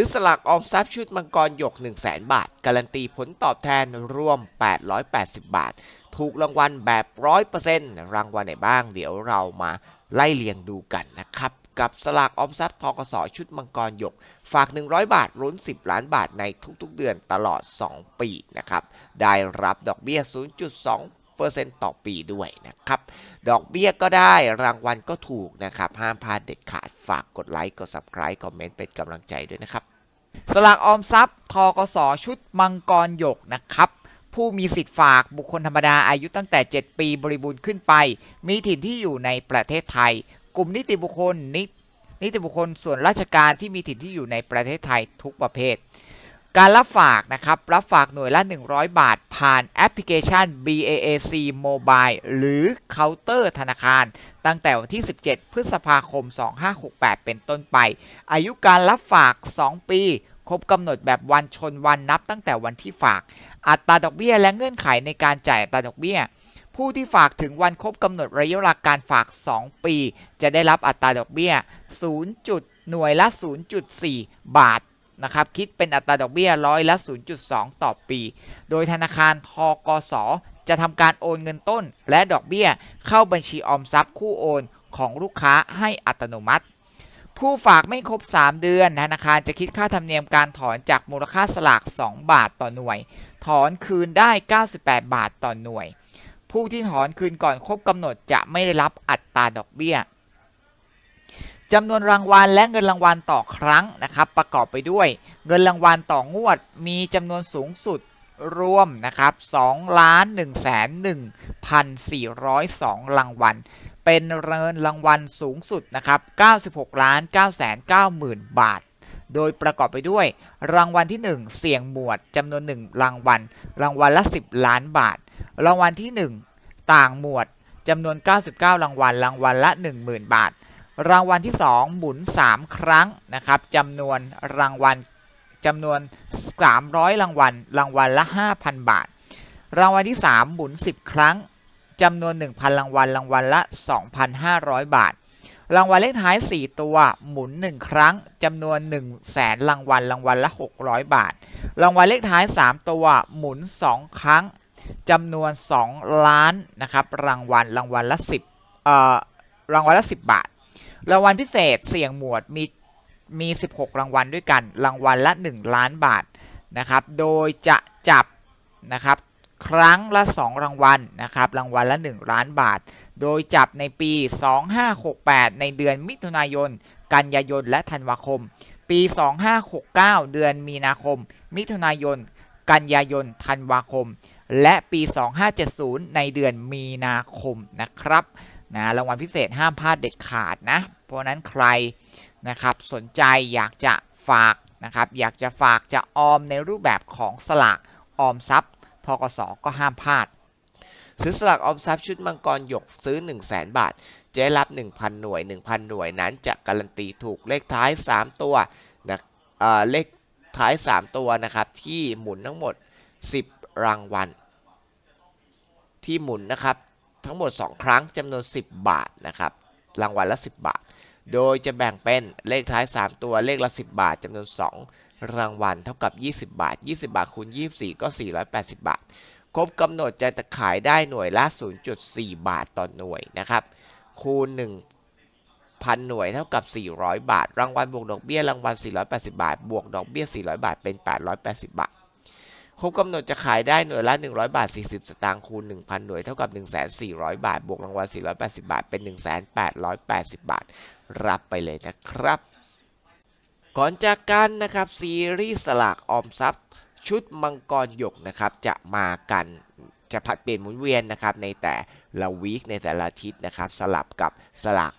ซื้อสลากออมทรัพย์ชุดมังกรหยก 1 0 0 0 0แบาท การันตีผลตอบแทนรวม 880 บาท ถูกรางวัลแบบ 100%รางวัลไหนบ้าง เดี๋ยวเรามาไล่เรียงดูกันนะครับ กับสลากออมทรัพย์ทกสชุดมังกรหยก ฝาก 100 บาทลุ้น 10 ล้านบาทในทุกๆเดือนตลอด 2 ปีนะครับ ได้รับดอกเบี้ย 0.2%ต่อปีด้วยนะครับ ดอกเบี้ยก็ได้รางวัลก็ถูกนะครับ ห้ามพลาดเด็ดขาดฝากกดไลค์ กด subscribe คอมเมนต์เป็นกำลังใจด้วยนะครับ สลากออมทรัพย์ทกสชุดมังกรหยกนะครับผู้มีสิทธิ์ฝากบุคคลธรรมดาอายุตั้งแต่ 7 ปีบริบูรณ์ขึ้นไป มีถิ่นที่อยู่ในประเทศไทย กลุ่มนิติบุคคลนินิติบุคคลส่วนราชการที่มีถิ่นที่อยู่ในประเทศไทยทุกประเภท การรับฝากนะครับ รับฝากหน่วยละ 100 บาท ผ่านแอปพลิเคชัน BAAC Mobile หรือเคาน์เตอร์ธนาคาร ตั้งแต่วันที่ 17 พฤษภาคม 2568 เป็นต้นไป อายุการรับฝาก 2 ปี ครบกำหนดแบบวันชนวันนับตั้งแต่วันที่ฝาก อัตราดอกเบี้ยและเงื่อนไขในการจ่ายอัตราดอกเบี้ย ผู้ที่ฝากถึงวันครบกำหนดระยะเวลาการฝาก 2 ปี จะได้รับอัตราดอกเบี้ย 0. หน่วยละ 0.4 บาท นะครับคิดเป็นอัตราดอกเบี้ยร้อยละ 0.2 ต่อปี โดยธนาคารทกส จะทำการโอนเงินต้น และดอกเบี้ยเข้าบัญชีออมทรัพย์คู่โอนของลูกค้าให้อัตโนมัติ ผู้ฝากไม่ครบ 3 เดือนธนาคารจะคิดค่าธรรมเนียมการถอนจากมูลค่าสลาก 2 บาทต่อหน่วย ถอนคืนได้ 98 บาทต่อหน่วย ผู้ที่ถอนคืนก่อนครบกำหนดจะไม่ได้รับอัตราดอกเบี้ย จำนวนรางวัลและเงินรางวัลต่อครั้งนะครับ ประกอบไปด้วย เงินรางวัลต่องวด มีจำนวนสูงสุดรวมนะครับ2ล้าน1แสน1,402 รางวัล เป็นเงินรางวัลสูงสุดนะครับ96ล้าน9แสน9หมื่นบาท โดยประกอบไปด้วย รางวัลที่ 1 เสี่ยงหมวดจำนวน 1 รางวัล รางวัลละ 10 ล้านบาท รางวัลที่ 1 ต่างหมวดจำนวน 99 รางวัล รางวัลละ 10,000 บาท รางวัลที่ 2 หมุน 3 ครั้งนะครับจำนวนรางวัลจำนวน 300 รางวัล รางวัลละ 5,000 บาท รางวัลที่ 3 หมุน 10 ครั้งจำนวน 1,000 รางวัล รางวัลละ 2,500 บาท รางวัลเลขท้าย 4 ตัว หมุน 1 ครั้งจำนวน 1 0 0 0 0แสนรางวัล รางวัลละ 600 บาท รางวัลเลขท้าย 3 ตัว หมุน 2 ครั้งจำนวน 2 ล้านนะครับ รางวัล รางวัลละ 10เอ่อ รางวัลละ 10 บาท รางวัลพิเศษเสี่ยงหมวดมีมี 16 รางวัลด้วยกัน รางวัลละ 1 ล้านบาทนะครับ โดยจะจับนะครับครั้งละ 2 รางวัลนะครับ รางวัลละ 1 ล้านบาท โดยจับในปี 2568 ในเดือนมิถุนายน กันยายน และธันวาคม ปี 2569 เดือนมีนาคม มิถุนายน กันยายน ธันวาคม และปี 2570 ในเดือนมีนาคมนะครับ นะรางวัลพิเศษห้ามพลาดเด็ดขาดนะ เพราะนั้นใครนะครับสนใจอยากจะฝากนะครับอยากจะฝากจะออมในรูปแบบของสลากออมทรัพย์ทกสก็ห้ามพลาด ซื้อสลากออมทรัพย์ชุดมังกรหยกซื้อ 1 0 0 0 0แบาทจะได้รับ 1,000 หน่วย 1,000 หน่วยนั้นจะการันตีถูกเลขท้าย 3 ตัวนะเอ่อเลขท้าย 3 ตัวนะครับที่หมุนทั้งหมด 10 รางวัลที่หมุนนะครับ ทั้งหมด 2 ครั้งจำนวน 10 บาทนะครับ รางวัลละ 10 บาท โดยจะแบ่งเป็นเลขท้าย 3 ตัวเลขละ 10 บาทจำนวน 2 รางวัลเท่ากับ 20 บาท 20 บาทคูณ 24 ก็ 480 บาท ครบกำหนดจะขายได้หน่วยละ 0.4 บาทต่อหน่วยนะครับ คูณ 1,000 หน่วยเท่ากับ 400 บาท รางวัลบวกดอกเบี้ยรางวัล 480 บาท บวกดอกเบี้ย 400 บาท เป็น 880 บาท ครบกำหนดจะขายได้หน่วยละ 100 บาท 40 สตางค์คูณ 1,000 หน่วยเท่ากับ 1,400 บาท บวกรางวัล 480 บาท เป็น 1,880 บาท รับไปเลยนะครับ ก่อนจากกันนะครับ ซีรีส์สลากออมทรัพย์ ชุดมังกรหยกนะครับ จะมากันจะผัดเปลี่ยนหมุนเวียนนะครับ ในแต่ละวีคในแต่ละอาทิตย์นะครับ สลับกับสลาก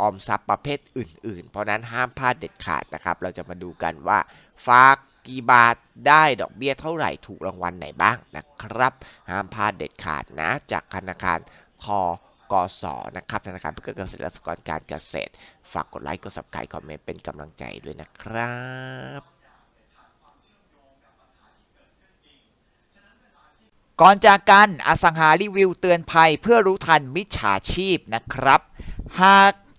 ออมทรัพย์ประเภทอื่น ๆ เพราะนั้นห้ามพลาดเด็ดขาดนะครับ เราจะมาดูกันว่าฝาก กี่บาทได้ดอกเบี้ยเท่าไหร่ถูกรางวัลไหนบ้างนะครับ ห้ามพลาดเด็ดขาดนะ จากธนาคารทกสนะครับธนาคารเพื่อการเกษตรและสหกรณ์การเกษตร ฝากกดไลค์กด subscribe คอมเมนต์เป็นกำลังใจด้วยนะครับก่อนจากกันอสังหารีวิวเตือนภัยเพื่อรู้ทันมิจฉาชีพนะครับ หาก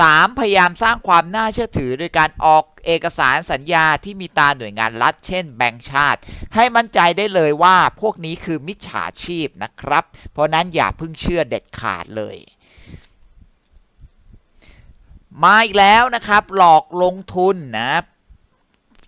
3. พยายามสร้างความน่าเชื่อถือโดยการออกเอกสารสัญญาที่มีตาหน่วยงานรัฐ เช่นแบงก์ชาติ ให้มั่นใจได้เลยว่าพวกนี้คือมิจฉาชีพนะครับ เพราะนั้นอย่าเพิ่งเชื่อเด็ดขาดเลย มาอีกแล้วนะครับ หลอกลงทุนนะ